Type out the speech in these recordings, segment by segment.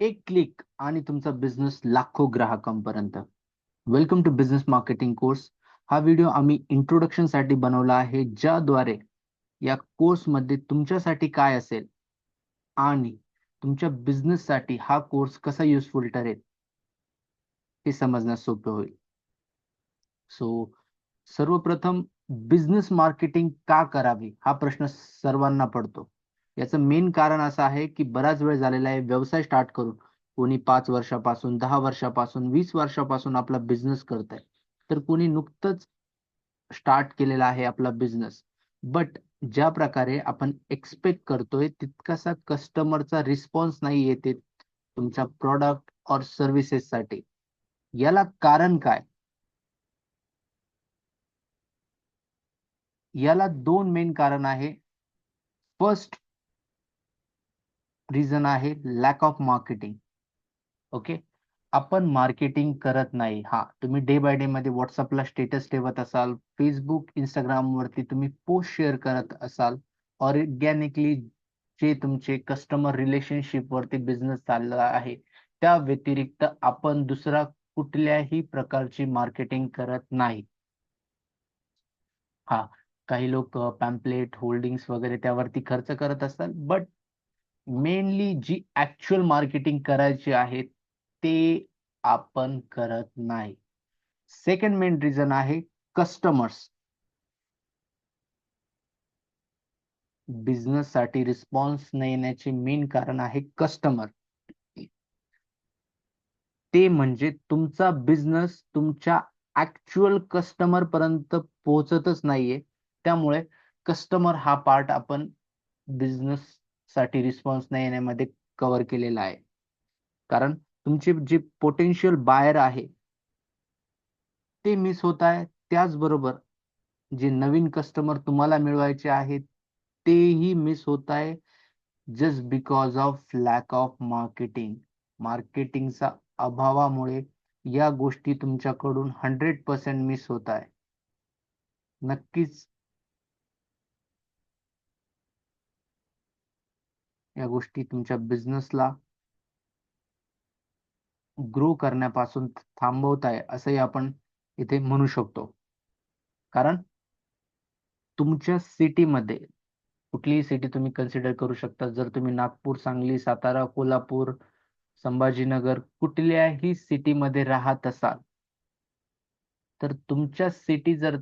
एक क्लिक आणि तुमचा बिझनेस लाखो ग्राहकांपर्यंत. Welcome to business marketing course हा व्हिडिओ आम्ही इंट्रोडक्शनसाठी बनवला आहे ज्याद्वारे या कोर्समध्ये तुमच्यासाठी काय असेल आणि तुमच्या बिझनेस साठी हा कोर्स कसा युजफुल ठरेल हे समजण्यास सोपे होईल. सो सर्वप्रथम बिझनेस मार्केटिंग का करावी हा प्रश्न सर्वांना पडतो. याचं मेन कारण असं आहे की बराच वेळ झालेला आहे व्यवसाय स्टार्ट करून. कोणी पाच वर्षापासून दहा वर्षापासून वीस वर्षापासून आपला बिझनेस करत आहे तर कोणी नुकतंच स्टार्ट केलेला आहे आपला बिझनेस बट ज्या प्रकारे आपण एक्सपेक्ट करतोय तितकासा कस्टमरचा रिस्पॉन्स नाही येते तुमच्या प्रॉडक्ट और सर्व्हिसेससाठी याला कारण काय? याला दोन मेन कारण आहे. फर्स्ट रिझन आहे लॅक ऑफ मार्केटिंग ओके आपण मार्केटिंग करत नाही. हा तुम्ही डे बाय डे मध्ये व्हॉट्सअपला स्टेटस ठेवत असाल फेसबुक इंस्टाग्राम वरती तुम्ही पोस्ट शेअर करत असाल ऑर्गॅनिकली जे तुमचे कस्टमर रिलेशनशिप वरती बिझनेस चालला आहे त्या व्यतिरिक्त आपण दुसरा कुठल्याही प्रकारची मार्केटिंग करत नाही. हा काही लोक पॅम्पलेट होल्डिंग्स वगैरे त्यावरती खर्च करत असतात बट मेनली जी ऍक्च्युअल मार्केटिंग करायची आहे ते आपण करत नाही. सेकंड मेन रिझन आहे कस्टमर्स बिझनेस साठी रिस्पॉन्स न येण्याचे मेन कारण आहे कस्टमर ते म्हणजे तुमचा बिझनेस तुमच्या ऍक्च्युअल कस्टमर पर्यंत पोहोचतच नाहीये. त्यामुळे कस्टमर हा पार्ट आपण बिझनेस साठी रिस्पॉन्स नाही येण्यामध्ये कव्हर केलेला आहे. कारण तुमची जे पोटेन्शियल बायर आहे ते मिस होत आहे. त्याचबरोबर जे नवीन कस्टमर तुम्हाला मिळवायचे आहेत तेही मिस होत आहे. Just because of lack of marketing मार्केटिंगचा अभावामुळे या गोष्टी तुमच्याकडून हंड्रेड पर्सेंट मिस होत आहे. नक्कीच या गोष्टी तुमच्या बिझनेसला ग्रो करण्यापासून थांबवत आहे असंही आपण इथे म्हणू शकतो. कारण तुमच्या सिटीमध्ये कुठलीही सिटी तुम्ही कन्सिडर करू शकता. जर तुम्ही नागपूर सांगली सातारा कोल्हापूर संभाजीनगर कुठल्याही सिटीमध्ये राहत असाल तर तुमच्या सिटी जर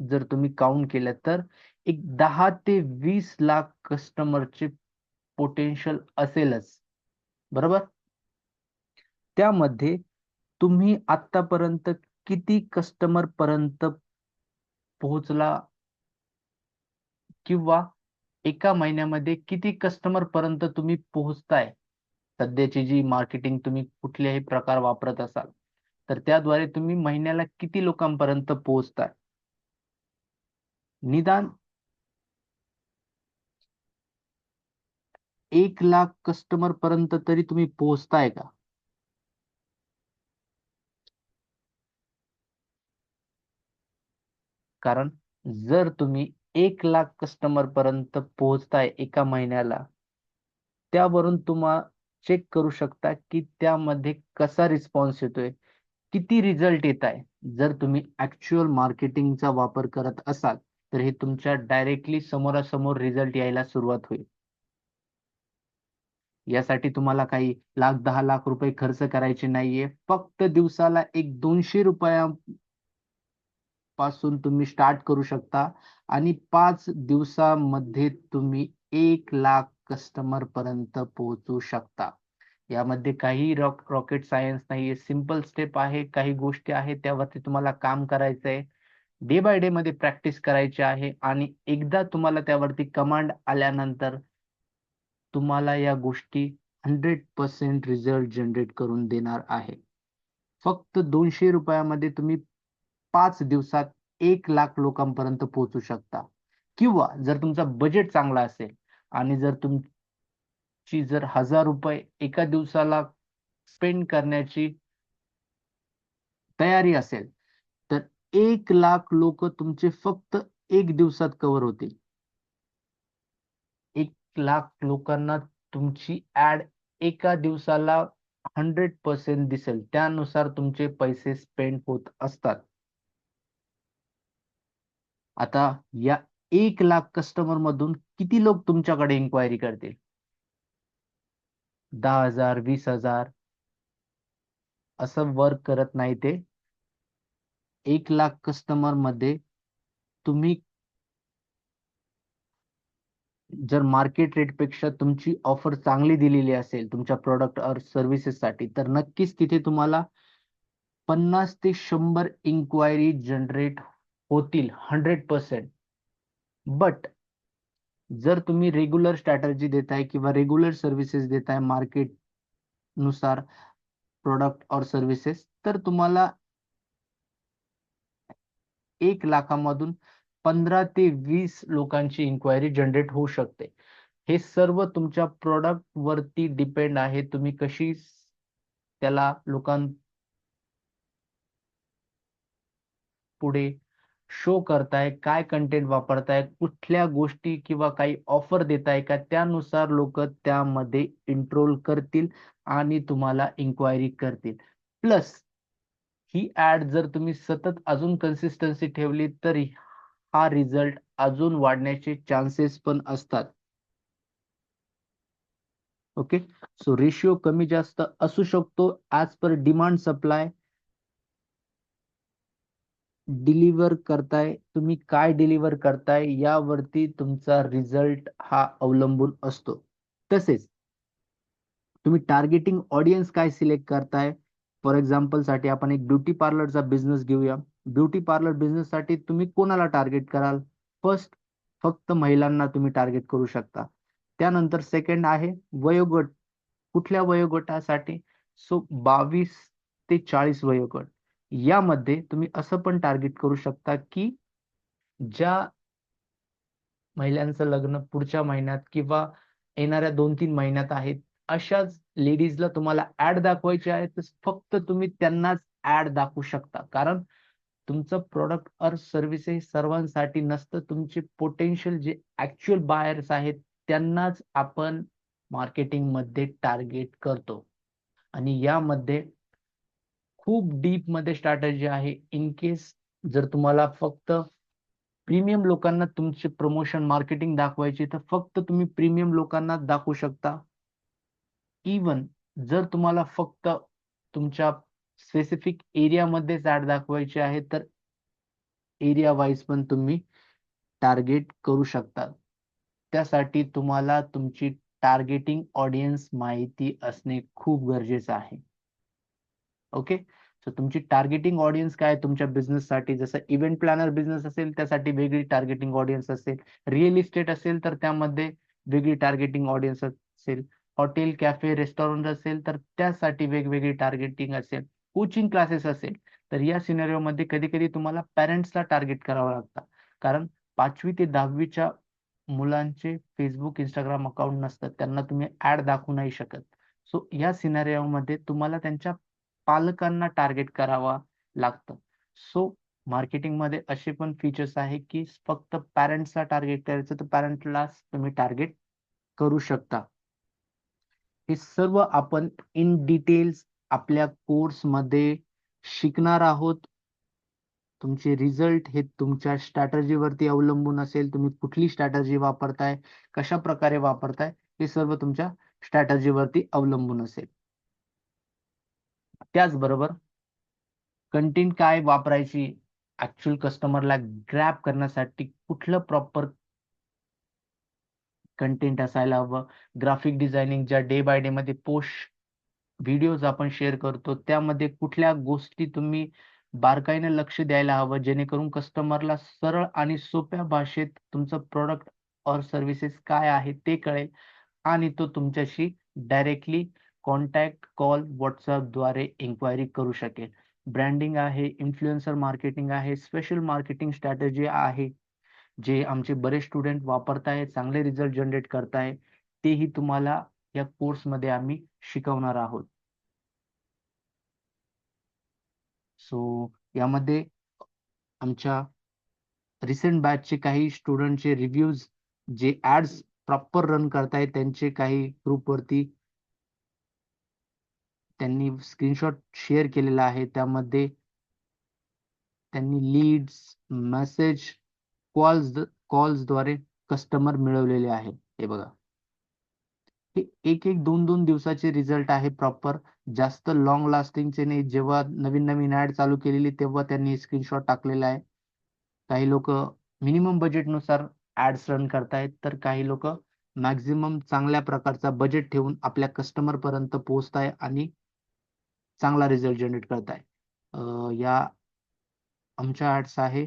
जर तुम्ही काउंट केलं तर एक दहा ते वीस लाख कस्टमरचे पोटेन्शियल असेलच. बरोबर? त्यामध्ये तुम्ही आतापर्यंत किती कस्टमर पर्यंत पोहोचला किंवा एका महिन्यामध्ये किती कस्टमर पर्यंत तुम्ही पोहोचताय? सध्याची जी मार्केटिंग तुम्ही कुठल्याही प्रकार वापरत असाल तर त्याद्वारे तुम्ही महिन्याला किती लोकांपर्यंत पोहोचताय? निदान एक लाख कस्टमर पर्यंत तरी तुम्ही पोहोचताय का? कारण जर तुम्ही एक लाख कस्टमर पर्यंत पोहोचताय एका महिन्याला त्यावरून तुम्हा चेक करू शकता की त्यामध्ये कसा रिस्पॉन्स येतोय किती रिझल्ट येत आहे जर तुम्ही ऍक्च्युअल मार्केटिंगचा वापर करत असाल. तर हे तुमच्या डायरेक्टली समोरासमोर रिझल्ट यायला सुरुवात होईल. यासाठी तुम्हाला काही लाख दहा लाख रुपये खर्च करायचे नाहीये. फक्त दिवसाला एक दोनशे रुपया पासून तुम्ही स्टार्ट करू शकता. आणि पाच दिवसामध्ये तुम्ही एक लाख कस्टमर पर्यंत पोहोचू शकता. यामध्ये काही रॉक रॉकेट सायन्स नाहीये. सिंपल स्टेप आहे. काही गोष्टी आहेत त्यावरती तुम्हाला काम करायचंय. डे बाय डे मध्ये प्रॅक्टिस करायची आहे आणि एकदा तुम्हाला त्यावरती कमांड आल्यानंतर तुम्हाला या गोष्टी हंड्रेड पर्सेंट रिझल्ट जनरेट करून देणार आहे. फक्त दोनशे रुपयामध्ये तुम्ही पाच दिवसात एक लाख लोकांपर्यंत पोहोचू शकता. किंवा जर तुमचा बजेट चांगला असेल आणि जर तुमची जर हजार रुपये एका दिवसाला स्पेंड करण्याची तयारी असेल एक लाख लोक तुमचे फक्त एक दिवसात कव्हर होतील. एक लाख लोकांना तुमची ऍड एका दिवसाला हंड्रेड पर्सेंट दिसेल. त्यानुसार तुमचे पैसे स्पेंड होत असतात. आता या एक लाख कस्टमर मधून किती लोक तुमच्याकडे इन्क्वायरी करतील? दहा हजार वीस हजार. असं वर्क करत नाही ते. एक लाख कस्टमरमध्ये तुम्ही जर मार्केट रेटपेक्षा तुमची ऑफर चांगली दिलेली असेल तुमच्या प्रोडक्ट और सर्व्हिसेस साठी तर नक्कीच तिथे तुम्हाला पन्नास ते शंभर इन्क्वायरी जनरेट होतील हंड्रेड पर्सेंट बट जर तुम्ही रेग्युलर स्ट्रॅटर्जी देताय किंवा रेग्युलर सर्व्हिसेस देताय मार्केटनुसार प्रोडक्ट और सर्व्हिसेस तर तुम्हाला एक लाखामधून पंधरा ते वीस लोकांची इन्क्वायरी जनरेट होऊ शकते. हे सर्व तुमच्या प्रॉडक्ट वरती डिपेंड आहे. तुम्ही कशी त्याला लोकां पुढे शो करताय काय कंटेंट वापरताय कुठल्या गोष्टी किंवा काही ऑफर देताय का त्यानुसार लोक त्यामध्ये इंट्रोल करतील आणि तुम्हाला इन्क्वायरी करतील. प्लस ही ऍड जर तुम्ही सतत अजून कन्सिस्टन्सी ठेवली तर हा रिझल्ट अजून वाढण्याचे चान्सेस पण असतात. ओके सो रेशिओ कमी जास्त असू शकतो as per demand supply deliver करताय तुम्ही काय डिलिव्हर करताय यावरती तुमचा रिझल्ट हा अवलंबून असतो. तसेच तुम्ही टार्गेटिंग ऑडियन्स काय सिलेक्ट करताय फॉर एक्झाम्पलसाठी आपण एक ब्युटी पार्लरचा बिझनेस घेऊया. ब्युटी पार्लर बिझनेस साठी तुम्ही कोणाला टार्गेट कराल? फर्स्ट फक्त महिलांना तुम्ही टार्गेट करू शकता. त्यानंतर सेकंड आहे वयोगट. कुठल्या वयोगटासाठी? सो बावीस ते चाळीस वयोगट. यामध्ये तुम्ही असं पण टार्गेट करू शकता की ज्या महिलांचं लग्न पुढच्या महिन्यात किंवा येणाऱ्या दोन तीन महिन्यात आहेत अशाच लेडीजला तुम्हाला ऍड दाखवायचे आहे तर फक्त तुम्ही त्यांनाच ऍड दाखवू शकता. कारण तुमचं प्रोडक्ट और सर्व्हिस हे सर्वांसाठी नसतं. तुमचे पोटेन्शियल जे ऍक्च्युअल बायर्स आहेत त्यांनाच आपण मार्केटिंगमध्ये टार्गेट करतो. आणि यामध्ये खूप डीपमध्ये स्ट्रॅटजी आहे. इन केस जर तुम्हाला फक्त प्रीमियम लोकांना तुमचे प्रमोशन मार्केटिंग दाखवायचे तर फक्त तुम्ही प्रीमियम लोकांना दाखवू शकता. इवन जर तुम्हाला फक्त तुमच्या स्पेसिफिक एरियामध्येच ऍड दाखवायची आहे तर एरिया वाईज पण तुम्ही टार्गेट करू शकता. त्यासाठी तुम्हाला तुमची टार्गेटिंग ऑडियन्स माहिती असणे खूप गरजेचं आहे. ओके सो तुमची टार्गेटिंग ऑडियन्स काय तुमच्या बिझनेस साठी. जसं इव्हेंट प्लॅनर बिझनेस असेल त्यासाठी वेगळी टार्गेटिंग ऑडियन्स असेल. रिअल इस्टेट असेल तर त्यामध्ये वेगळी टार्गेटिंग ऑडियन्स असेल. हॉटेल कॅफे रेस्टॉरंट असेल तर त्यासाठी वेगवेगळी टार्गेटिंग असेल कोचिंग क्लासेस असेल तर या सिनेरिओमध्ये कधी कधी तुम्हाला पॅरेंट्सला टार्गेट करावं लागतं. कारण पाचवी ते दहावीच्या मुलांचे फेसबुक इंस्टाग्राम अकाउंट नसतात त्यांना तुम्ही ऍड दाखवू नाही शकत. सो या सिनेरिओमध्ये तुम्हाला त्यांच्या पालकांना टार्गेट करावा लागतं. सो मार्केटिंगमध्ये असे पण फीचर्स आहे की फक्त पॅरेंट्सला टार्गेट करायचं तर पॅरेंटला तुम्ही टार्गेट करू शकता. हे सर्व आपण इन डिटेल्स आपल्या कोर्समध्ये शिकणार आहोत. तुमचे रिझल्ट हे तुमच्या स्ट्रॅटर्जीवरती अवलंबून असेल. तुम्ही कुठली स्ट्रॅटर्जी वापरताय कशा प्रकारे वापरताय हे सर्व तुमच्या स्ट्रॅटर्जीवरती अवलंबून असेल. त्याचबरोबर कंटेंट काय वापरायची ऍक्च्युअल कस्टमरला ग्रॅप करण्यासाठी कुठलं प्रॉपर कंटेंट असायला हवं. ग्राफिक डिझायनिंग ज्या डे बाय डे मध्ये पोस्ट व्हिडिओज आपण शेअर करतो त्यामध्ये कुठल्या गोष्टी तुम्ही बारकाईने लक्ष द्यायला हवं जेणेकरून कस्टमरला सरळ आणि सोप्या भाषेत तुमचं प्रोडक्ट और सर्व्हिसेस काय आहे ते कळेल आणि तो तुमच्याशी डायरेक्टली कॉन्टॅक्ट कॉलद्वारे इन्क्वायरी करू शकेल. ब्रँडिंग आहे इन्फ्लुएन्सर मार्केटिंग आहे स्पेशल मार्केटिंग स्ट्रॅटेजी आहे. जे आमचे बरेच स्टुडंट वापरताय चांगले रिझल्ट जनरेट करताय तेही तुम्हाला या कोर्समध्ये आम्ही शिकवणार आहोत. सो यामध्ये आमच्या रिसेंट बॅचचे काही स्टुडंटचे रिव्ह्यूज जे ऍड्स प्रॉपर रन करतायत त्यांचे काही ग्रुपवरती त्यांनी स्क्रीनशॉट शेअर केलेला आहे. त्यामध्ये त्यांनी लीड्स मेसेज कॉल्स कॉल्सद्वारे कस्टमर मिळवलेले आहे. हे बघा. हे एक एक दोन दोन दिवसाचे रिझल्ट आहे प्रॉपर जास्त लॉंग लास्टिंगचे नाही. जेव्हा नवीन नवीन ऍड चालू केलेली तेव्हा त्यांनी स्क्रीनशॉट टाकलेला आहे. काही लोक मिनिमम बजेटनुसार ऍड्स रन करतायत तर काही लोक मॅक्झिमम चांगल्या प्रकारचा बजेट ठेवून आपल्या कस्टमर पर्यंत पोहोचताय आणि चांगला रिझल्ट जनरेट करताय. या आमच्या ऍड्स आहे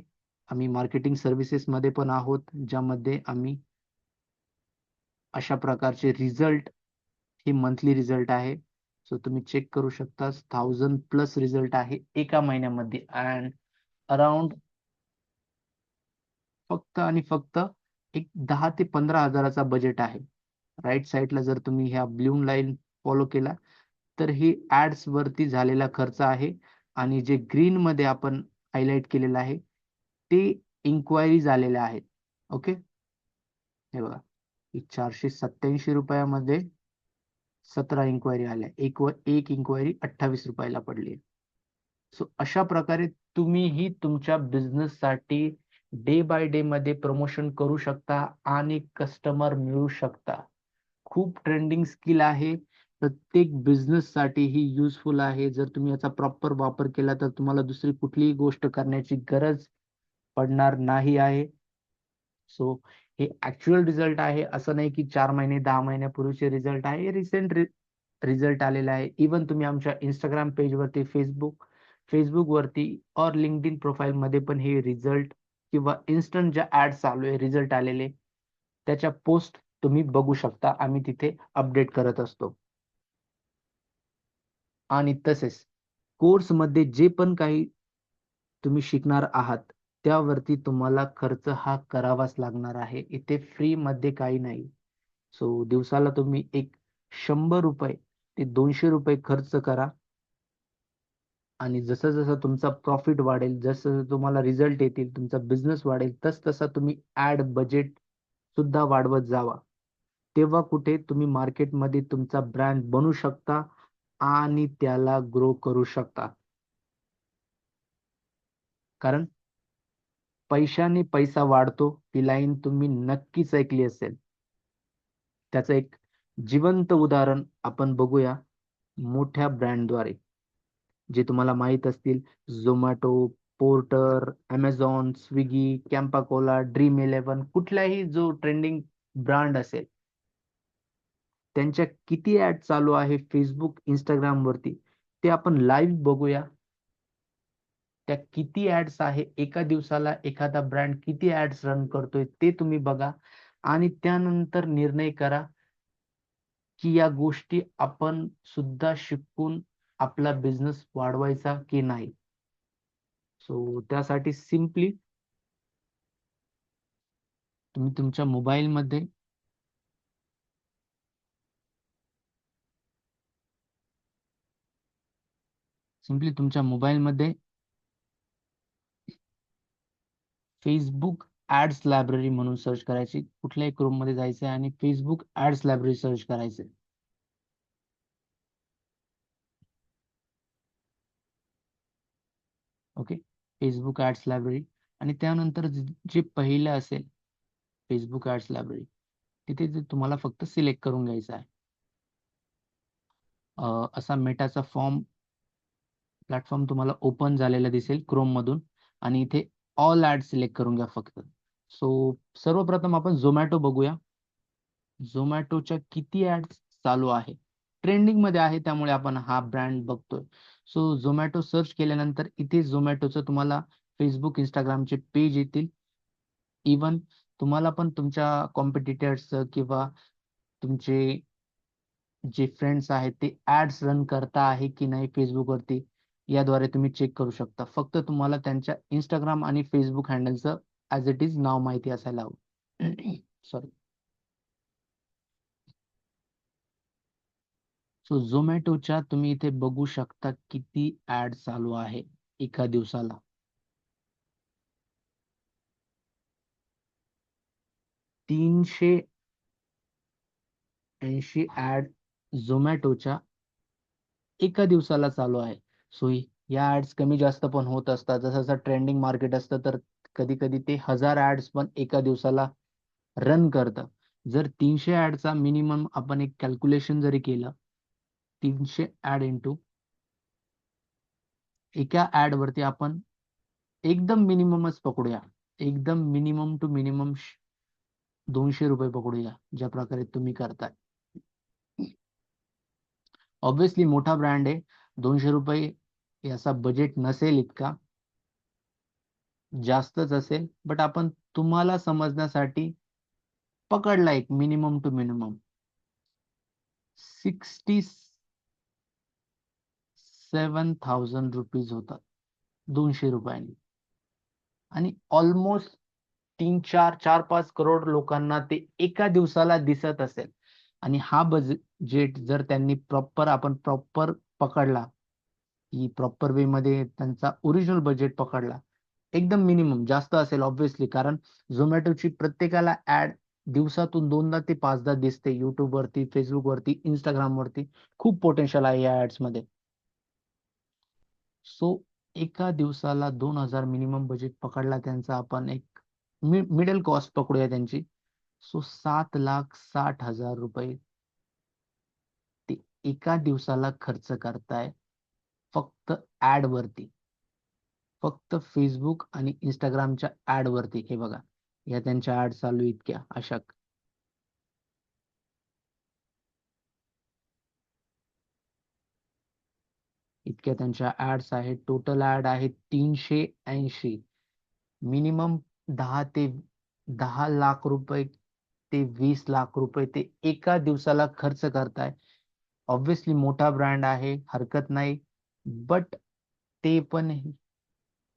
आम्ही मार्केटिंग सर्व्हिसेसमध्ये पण आहोत ज्यामध्ये आम्ही अशा प्रकारचे रिझल्ट हे मंथली रिझल्ट आहे. सो तुम्ही चेक करू शकता थाउजंड प्लस रिझल्ट आहे एका महिन्यामध्ये. अँड अराउंड फक्त आणि फक्त एक दहा ते पंधरा हजाराचा बजेट आहे. राईट साईडला जर तुम्ही ह्या ब्ल्यू लाईन फॉलो केला तर ही ऍड्स वरती झालेला खर्च आहे. आणि जे ग्रीन मध्ये आपण हायलाइट केलेलं आहे ते इन्क्वायरी झालेल्या आहेत. ओके हे बघा. चारशे सत्याऐंशी रुपयामध्ये सतरा इन्क्वायरी आल्या. एक व एक इन्क्वायरी अठ्ठावीस रुपयाला पडली. सो अशा प्रकारे तुम्हीही तुमच्या बिझनेस साठी डे बाय डे मध्ये प्रमोशन करू शकता आणि कस्टमर मिळू शकता. खूप ट्रेंडिंग स्किल आहे. प्रत्येक बिझनेस साठी ही युजफुल आहे. जर तुम्ही याचा प्रॉपर वापर केला तर तुम्हाला दुसरी कुठलीही गोष्ट करण्याची गरज पडणार नाही आहे. सो हे ऍक्च्युअल रिझल्ट आहे. असं नाही की चार महिने दहा महिन्यापूर्वीचे रिझल्ट आहे. रिसेंट रिझल्ट आलेला आहे. इवन तुम्ही आमच्या इंस्टाग्राम पेजवरती फेसबुक फेसबुक वरती और लिंकड इन प्रोफाईलमध्ये पण हे रिझल्ट किंवा इन्स्टंट ज्या ऍड चालू आहे रिझल्ट आलेले त्याच्या पोस्ट तुम्ही बघू शकता. आम्ही तिथे अपडेट करत असतो. आणि तसेच कोर्समध्ये जे पण काही तुम्ही शिकणार आहात त्यावरती तुम्हाला खर्च हा करावाच लागणार आहे. इथे फ्री मध्ये काही नाही. सो दिवसाला तुम्ही एक शंभर रुपये ते दोनशे रुपये खर्च करा. आणि जसं जसं तुमचा प्रॉफिट वाढेल जसं जसं तुम्हाला रिझल्ट येतील तुमचा बिझनेस वाढेल तस तसा तुम्ही ऍड बजेट सुद्धा वाढवत जावा. तेव्हा कुठे तुम्ही मार्केटमध्ये तुमचा ब्रँड बनू शकता आणि त्याला ग्रो करू शकता. कारण पैशाने पैसा वाढतो ही लाईन तुम्ही नक्कीच ऐकली असेल. त्याचं एक जिवंत उदाहरण आपण बघूया मोठ्या ब्रँडद्वारे. जे तुम्हाला माहीत असतील Zomato Porter Amazon Swiggy Campa Cola Dream eleven कुठलाही जो ट्रेंडिंग ब्रँड असेल. त्यांच्या किती ऍड चालू आहे फेसबुक इंस्टाग्राम वरती ते आपण लाईव्ह बघूया. त्या किती ऍड्स आहे एका दिवसाला एखादा ब्रँड किती ऍड्स रन करतोय ते तुम्ही बघा आणि त्यानंतर निर्णय करा की या गोष्टी आपण सुद्धा शिकून आपला बिझनेस वाढवायचा की नाही. सो त्यासाठी सिम्पली तुम्ही तुमच्या मोबाईलमध्ये सिम्पली तुमच्या मोबाईलमध्ये फेसबुक ऍड्स लायब्ररी म्हणून सर्च करायची. कुठल्याही क्रोममध्ये जायचं आणि फेसबुक ऍड्स लायब्ररी सर्च करायचंय. ओके फेसबुक ऍड्स लायब्ररी आणि त्यानंतर जे पहिलं असेल फेसबुक ऍड्स लायब्ररी तिथे तुम्हाला फक्त सिलेक्ट करून घ्यायचं आहे. असा मेटाचा फॉर्म प्लॅटफॉर्म तुम्हाला ओपन झालेला दिसेल क्रोम मधून. आणि इथे ऑल ऍड सिलेक्ट करून घ्या फक्त. सो सर्वप्रथम आपण झोमॅटो बघूया. झोमॅटोच्या किती ऍड चालू आहे? ट्रेंडिंगमध्ये आहे त्यामुळे आपण हा ब्रँड बघतोय. सो झोमॅटो सर्च केल्यानंतर इथे झोमॅटोचं तुम्हाला फेसबुक इंस्टाग्रामचे पेज येतील. इवन तुम्हाला पण तुमच्या कॉम्पिटिटर्स किंवा तुमचे जे फ्रेंड्स आहेत ते ऍड्स रन करता आहे की नाही फेसबुक वरती? याद्वारे तुम्ही चेक करू शकता. फक्त तुम्हाला त्यांच्या इंस्टाग्राम आणि फेसबुक हँडलचं ऍज इट इज नाव माहिती असायला हवं. सॉरी सो झोमॅटोच्या तुम्ही इथे बघू शकता किती ऍड चालू आहे एका दिवसाला. तीनशे ऐंशी ऍड झोमॅटोच्या एका दिवसाला चालू आहे. सुई या ऍड्स कमी जास्त पण होत असतात. जसं जसं ट्रेंडिंग मार्केट असतं तर कधी कधी ते हजार ऍड्स पण एका दिवसाला रन करतं. जर तीनशे ऍडचा मिनिमम आपण एक कॅल्क्युलेशन जरी केलं तीनशे ऍड इंटू एका ऍड वरती आपण एकदम मिनिममच पकडूया. एकदम मिनिमम टू मिनिमम दोनशे रुपये पकडूया ज्या प्रकारे तुम्ही करताय. ऑब्विसली मोठा ब्रँड आहे. दोनशे रुपये याचा बजेट नसेल इतका जास्तच असेल बट आपण तुम्हाला समजण्यासाठी पकडला एक minimum two minimum sixty seven thousand rupees होतात दोनशे रुपयांनी. आणि ऑलमोस्ट तीन चार चार पाच करोड लोकांना ते एका दिवसाला दिसत असेल. आणि हा बजेट जर त्यांनी प्रॉपर आपण प्रॉपर पकडला की प्रॉपर वे मध्ये त्यांचा ओरिजिनल बजेट पकडला. एकदम मिनिमम जास्त असेल ऑब्व्हियसली कारण झोमॅटोची प्रत्येकाला ऍड दिवसातून दोनदा ते पाचदा दिसते. युट्यूब वरती फेसबुक वरती इंस्टाग्राम वरती. खूप पोटेन्शियल आहे या ऍड्समध्ये. सो एका दिवसाला दोन हजार मिनिमम बजेट पकडला त्यांचा आपण एक मिडल कॉस्ट पकडूया त्यांची. सो सात लाख साठ हजार रुपये ते एका दिवसाला खर्च करताय. फक्त ऍड वरती. फक्त फेसबुक आणि इंस्टाग्रामच्या ऍड वरती. हे बघा. या त्यांच्या ऍड चालू इतक्या. अशा. इतक्या त्यांच्या ऍड्स आहेत. टोटल ऍड आहेत तीनशे ऐंशी. मिनिमम दहा ते दहा लाख रुपये ते वीस लाख रुपये ते एका दिवसाला खर्च करताय. ऑब्विसली मोठा ब्रँड आहे. हरकत नाही. बट ते पण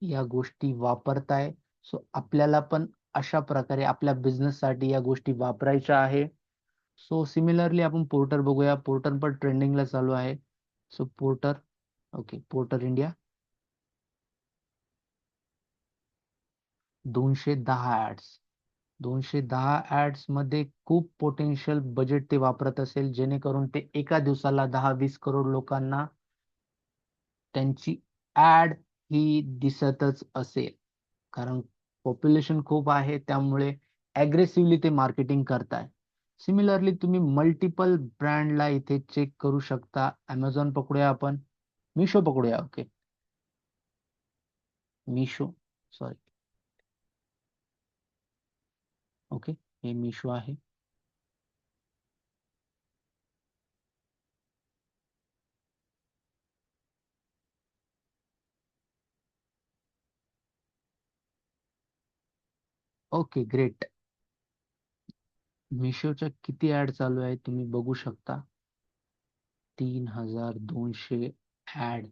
या गोष्टी वापरताय. सो आपल्याला पण अशा प्रकारे आपल्या बिझनेस साठी या गोष्टी वापरायच्या आहे. सो सिमिलरली आपण पोर्टर बघूया. पोर्टर पण ट्रेंडिंगला चालू आहे. So Porter okay Porter India दोनशे दहा ऍड्स दोनशे दहा ऍड्समध्ये खूप पोटेन्शियल बजेट ते वापरत असेल. जेणेकरून ते एका दिवसाला दहा वीस करोड लोकांना त्यांची ऍड ही दिसतच असेल. कारण पॉप्युलेशन खूप आहे त्यामुळे अग्रेसिव्हली ते मार्केटिंग करताय. सिमिलरली तुम्ही मल्टिपल ब्रँडला इथे चेक करू शकता. अमेझॉन पकडूया आपण. मिशो पकडूया ओके मिशो सॉरी ओके हे मिशो आहे. ओके ग्रेट मिशोच्या किती ऍड चालू आहे तुम्ही बघू शकता? तीन हजार दोनशे ऍड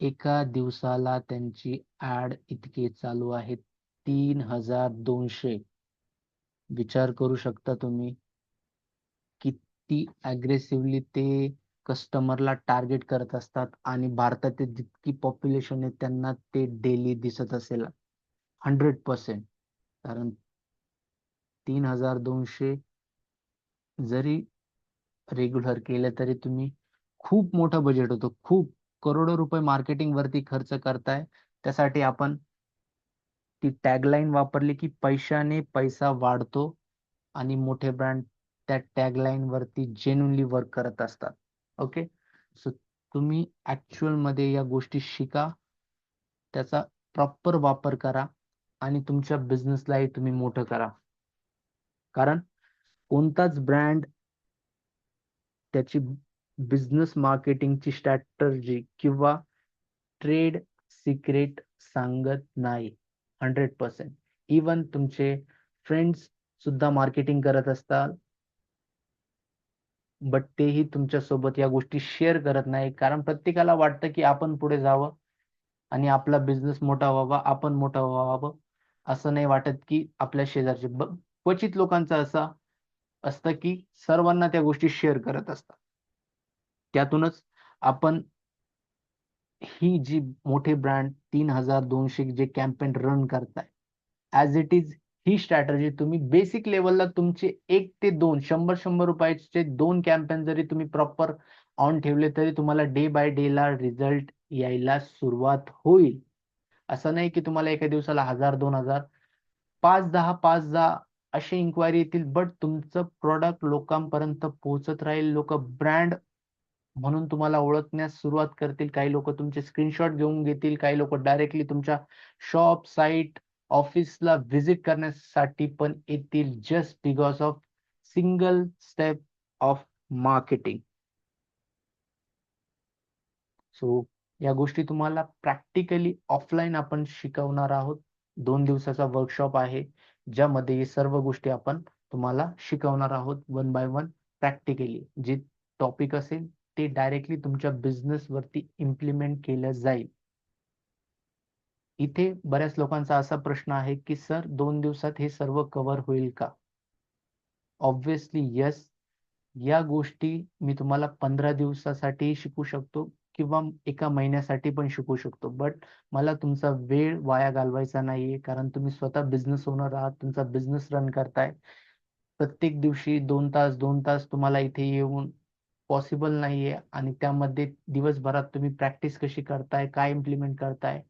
एका दिवसाला त्यांची ऍड इतके चालू आहेत तीन हजार दोनशे. विचार करू शकता तुम्ही? किती अग्रेसिव्हली ते कस्टमरला टार्गेट करत असतात आणि भारतातील जितकी पॉप्युलेशन आहे त्यांना ते डेली दिसत असेल. हंड्रेड पर्सेंट कारण तीन हजार दोनशे जरी रेग्युलर केलं तरी तुम्ही खूप मोठं बजेट होतो. खूप करोडो रुपये मार्केटिंग वरती खर्च करताय. त्यासाठी आपण ती टॅगलाईन वापरली की पैशाने पैसा वाढतो आणि मोठे ब्रँड त्या टॅगलाईन वरती जेन्युनली वर्क करत असतात. ओके सो तुम्ही ऍक्च्युअलमध्ये या गोष्टी शिका. त्याचा प्रॉपर वापर करा. आणि तुमच्या बिझनेसलाही तुम्ही मोठं करा. कारण कोणताच ब्रँड त्याची बिझनेस मार्केटिंगची स्ट्रॅटर्जी किंवा ट्रेड सिक्रेट सांगत नाही. हंड्रेड पर्सेंट इवन तुमचे फ्रेंड्स सुद्धा मार्केटिंग करत असतात. बट तेही तुमच्यासोबत या गोष्टी शेअर करत नाही. कारण प्रत्येकाला वाटतं की आपण पुढे जावं आणि आपला बिझनेस मोठा व्हावा आपण मोठा व्हावं. असं नाही वाटत की आपल्या शेजारचे क्वचित लोकांचं असा असतं की सर्वांना त्या गोष्टी शेअर करत असतात. त्यातूनच आपण ही जी मोठे ब्रँड तीन हजार दोनशे जे कॅम्पेन रन करताय ऍज इट इज ही स्ट्रॅटर्जी तुम्ही बेसिक लेवलला तुमचे एक ते दोन शंभर शंभर रुपयाचे दोन कॅम्पेन जरी तुम्ही प्रॉपर ऑन ठेवले तरी तुम्हाला डे बाय डे ला रिझल्ट यायला सुरुवात होईल. असं नाही की तुम्हाला एका दिवसाला हजार दोन हजार. पाच दहा पाच दहा असे इन्क्वायरी येतील बट तुमचं प्रॉडक्ट लोकांपर्यंत पोहोचत राहील. लोक ब्रँड म्हणून तुम्हाला ओळखण्यास सुरुवात करतील. काही लोक तुमचे स्क्रीनशॉट घेऊन घेतील. काही लोक डायरेक्टली तुमच्या शॉप साईट ऑफिसला व्हिजिट करण्यासाठी पण येतील just because of single step of marketing so या गोष्टी तुम्हाला प्रॅक्टिकली ऑफलाईन आपण शिकवणार आहोत. दोन दिवसाचा वर्कशॉप आहे ज्यामध्ये सर्व गोष्टी आपण तुम्हाला शिकवणार आहोत वन बाय वन प्रॅक्टिकली जे टॉपिक असेल ते डायरेक्टली तुमच्या बिझनेस वरती इम्प्लिमेंट केलं जाईल. इथे बऱ्याच लोकांचा असा प्रश्न आहे की सर दोन दिवसात हे सर्व कव्हर होईल का? ऑब्विसली यस या गोष्टी मी तुम्हाला पंधरा दिवसासाठी शिकू शकतो. किंवा एका महिन्यासाठी पण शिकू शकतो. बट मला तुमचा वेळ वाया घालवायचा नाहीये कारण तुम्ही स्वतः बिझनेस ओनर आहात तुमचा बिझनेस रन करताय. प्रत्येक दिवशी दोन तास दोन तास तुम्हाला इथे येऊन पॉसिबल नाहीये आणि त्यामध्ये दिवसभरात तुम्ही प्रॅक्टिस कशी करताय काय इम्प्लिमेंट करताय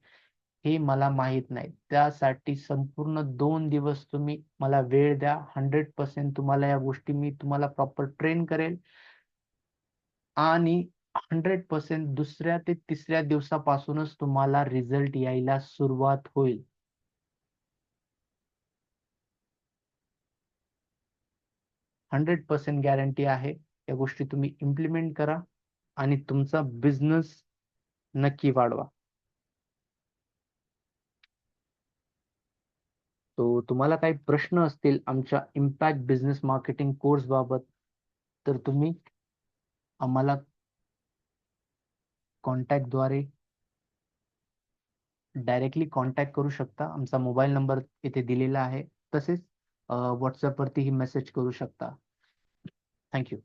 हे मला माहीत नाही. त्यासाठी संपूर्ण दोन दिवस तुम्ही मला वेळ द्या. हंड्रेड पर्सेंट तुम्हाला या गोष्टी मी तुम्हाला प्रॉपर ट्रेन करेल. आणि हंड्रेड पर्सेंट दुसऱ्या ते तिसऱ्या दिवसापासूनच तुम्हाला रिझल्ट यायला सुरुवात होईल. हंड्रेड पर्सेंट गॅरंटी आहे. या गोष्टी तुम्ही इम्प्लिमेंट करा आणि तुमचा बिझनेस नक्की वाढवा. तो तुम्हाला काही प्रश्न असतील आमच्या इम्पॅक्ट बिझनेस मार्केटिंग कोर्स बाबत तर तुम्ही आम्हाला कॉन्टॅक्टद्वारे डायरेक्टली कॉन्टॅक्ट करू शकता. आमचा मोबाईल नंबर इथे दिलेला आहे. तसेच व्हॉट्सअपवरतीही मेसेज करू शकता. थँक्यू